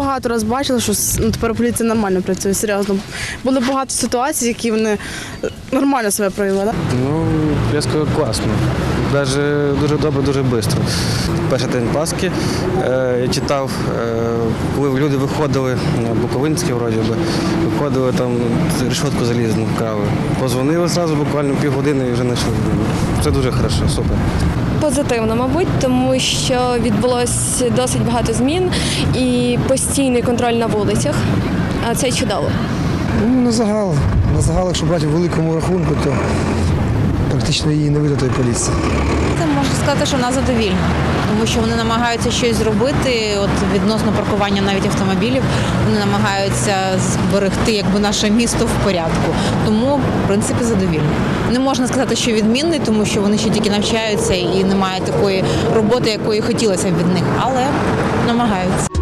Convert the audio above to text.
Багато раз бачила, що ну, тепер поліція нормально працює, серйозно. Було багато ситуацій, які вони нормально себе проявили. Ну, я класно. Даже дуже добре, дуже швидко. Перший день Пасхи е, я читав, е, коли люди виходили, на Буковинській вроді би, виходили там решетку залізну вкрали. Позвонили одразу буквально півгодини і вже знайшли. Це дуже хорошо, супер. Позитивно, мабуть, тому що відбулось досить багато змін і постійний контроль на вулицях. А це чудово. Ну, на загал. На загал, якщо брати в великому рахунку, то практично її не видно поліції. Це можна сказати, що вона задовільна, тому що вони намагаються щось зробити. От відносно паркування навіть автомобілів, вони намагаються зберегти якби наше місто в порядку. Тому, в принципі, задовільно. Не можна сказати, що відмінний, тому що вони ще тільки навчаються і немає такої роботи, якої хотілося б від них, але намагаються.